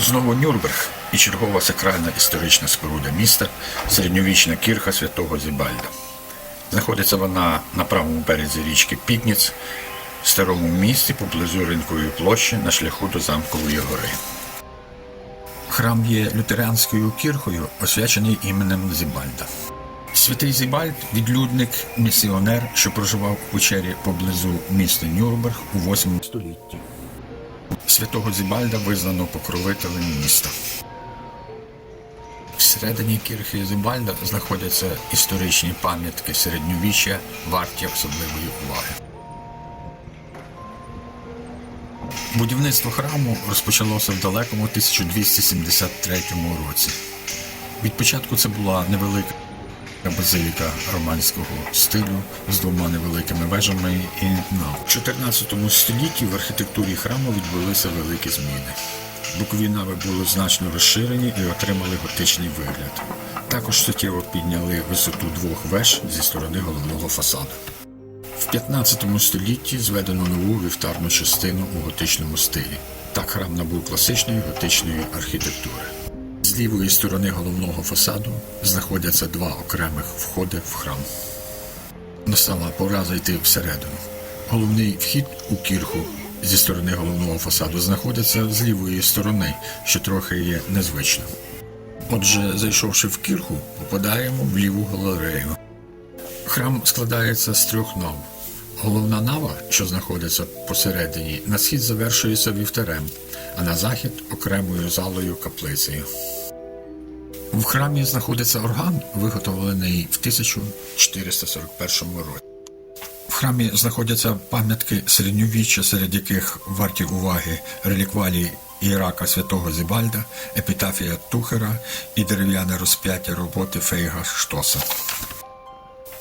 Знову Нюрнберг і чергова сакральна історична споруда міста, середньовічна кірха святого Зібальда. Знаходиться вона на правому березі річки Пітніц, в старому місті поблизу ринкової площі на шляху до замкової гори. Храм є лютеранською кірхою, освячений іменем Зібальда. Святий Зібальд відлюдник, місіонер, що проживав у печері поблизу міста Нюрнберг у 8 столітті. Святого Зібальда визнано покровителем міста. Всередині кірхи Зібальда знаходяться історичні пам'ятки середньовіччя, варті особливої уваги. Будівництво храму розпочалося в далекому 1273 році. Від початку це була невелика базиліка романського стилю з двома невеликими вежами і нав. У 14 столітті в архітектурі храму відбулися великі зміни. Бокові нави були значно розширені і отримали готичний вигляд. Також суттєво підняли висоту двох веж зі сторони головного фасаду. В 15 столітті зведено нову вівтарну частину у готичному стилі. Так храм набув класичної готичної архітектури. З лівої сторони головного фасаду знаходяться два окремих входи в храм. Настала пора зайти всередину. Головний вхід у кірху зі сторони головного фасаду знаходиться з лівої сторони, що трохи є незвичним. Отже, зайшовши в кірху, попадаємо в ліву галерею. Храм складається з трьох нав. Головна нава, що знаходиться посередині, на схід завершується вівтарем, а на захід окремою залою каплицею. В храмі знаходиться орган, виготовлений в 1441 році. В храмі знаходяться пам'ятки середньовіччя, серед яких варті уваги реліквалії Ірака святого Зібальда, епітафія Тухера і дерев'яне розп'яття роботи Фейга Штоса.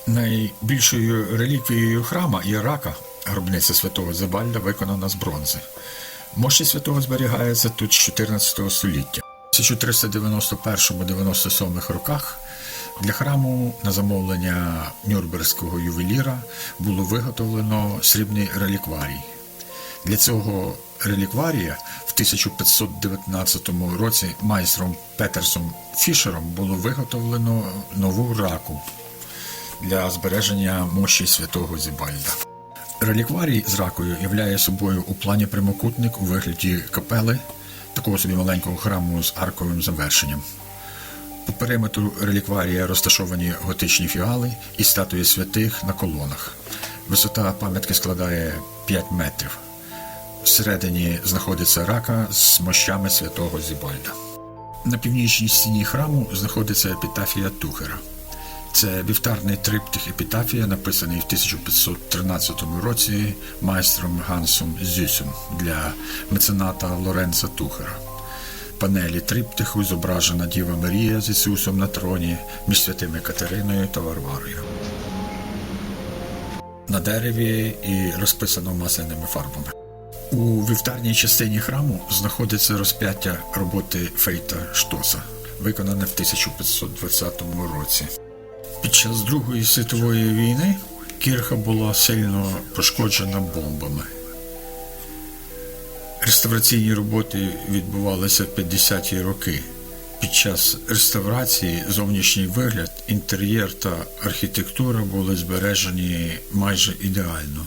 Найбільшою реліквією храма Ірака, гробниця святого Зебальда, виконана з бронзи. Мощі святого зберігається тут з 14 століття. У 1391-97 роках для храму на замовлення нюрнберзького ювеліра було виготовлено срібний релікварій. Для цього релікварія в 1519 році майстром Петерсом Фішером було виготовлено нову раку для збереження мощі святого Зібальда. Релікварій з ракою являє собою у плані прямокутник у вигляді капели, такого собі маленького храму з арковим завершенням. По периметру релікварія розташовані готичні фіали і статуї святих на колонах. Висота пам'ятки складає 5 метрів. Всередині знаходиться рака з мощами святого Зібальда. На північній стіні храму знаходиться епітафія Тухера. Це вівтарний триптих епітафія, написаний в 1513 році майстром Гансом Зюсом для мецената Лоренца Тухера. Панелі триптиху зображена Діва Марія з Ісусом на троні між святими Катериною та Варварою. На дереві і розписано масляними фарбами. У вівтарній частині храму знаходиться розп'яття роботи Фейта Штоса, виконане в 1520 році. Час Другої світової війни кірха була сильно пошкоджена бомбами. Реставраційні роботи відбувалися в 50-ті роки. Під час реставрації зовнішній вигляд, інтер'єр та архітектура були збережені майже ідеально.